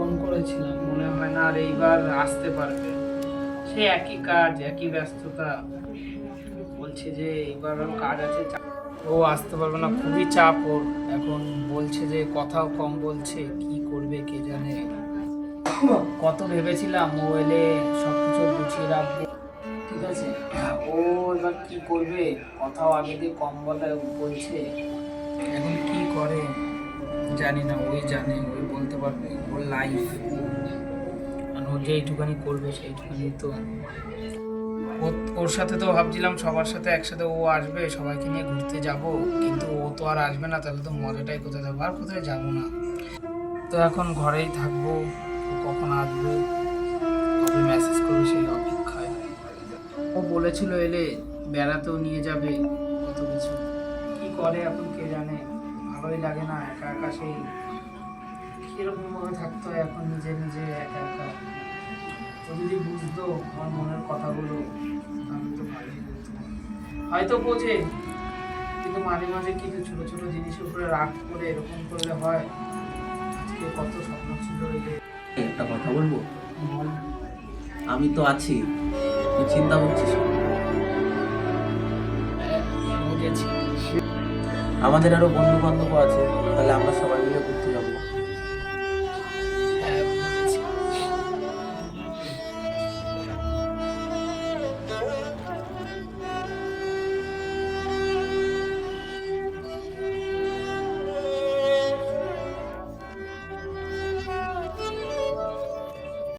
Phone করেছিলাম, মনে হয় না আর এইবার আসতে পারবে। সে একই কাজ, একই ব্যস্ততা। বলছে যে এইবার ওর কাজ আছে ও আসতে পারবে না, খুবই চাপ ওর। এখন বলছে যে কথাও কম বলছে, কি করবে কে জানে। কত ভেবেছিলাম ও এলে সব কিছু গুছিয়ে রাখবে। ঠিক আছে? ও এবার কি করবে? কথাও আগে দিয়ে কম বলে বলছে। এখন জানি না, ওই জানে, ওই বলতে পারবে, ওর লাইফ আর ও যেইটুখানি করবে সেইটুখানি তো। ওর সাথে তো ভাবছিলাম সবার সাথে একসাথে ও আসবে, সবাইকে নিয়ে ঘুরতে যাব, কিন্তু ও তো আর আসবে না, তাহলে তো মজাটাই কোথায় থাকব আর কোথায় যাব না? তো এখন ঘরেই থাকব কখন আসবে? কবে মেসেজ করবে সেই অপেক্ষায়। ও বলেছিল এলে বেড়াতেও নিয়ে যাবে, কত কিছু। কি করে এখন কে জানে? ভালোই লাগে না একা একা সেই কীরকম ভাবে থাকতে হয় এখন নিজে নিজে একা একা? ও যদি বুঝতো আমার মনের কথাগুলো আমি তো ভালোই হয়তো বোঝে কিন্তু মাঝে মাঝে কিছু ছোট ছোট জিনিসের উপরে রাগ করে এরকম করলে হয়। আজকে কত স্বপ্ন ছিল এই যে একটা কথা বলব? আমি তো আছি তুই চিন্তা করছিস না। বুঝেছি। আমাদের আরও বন্ধু বান্ধব আছে তাহলে আমরা সবাই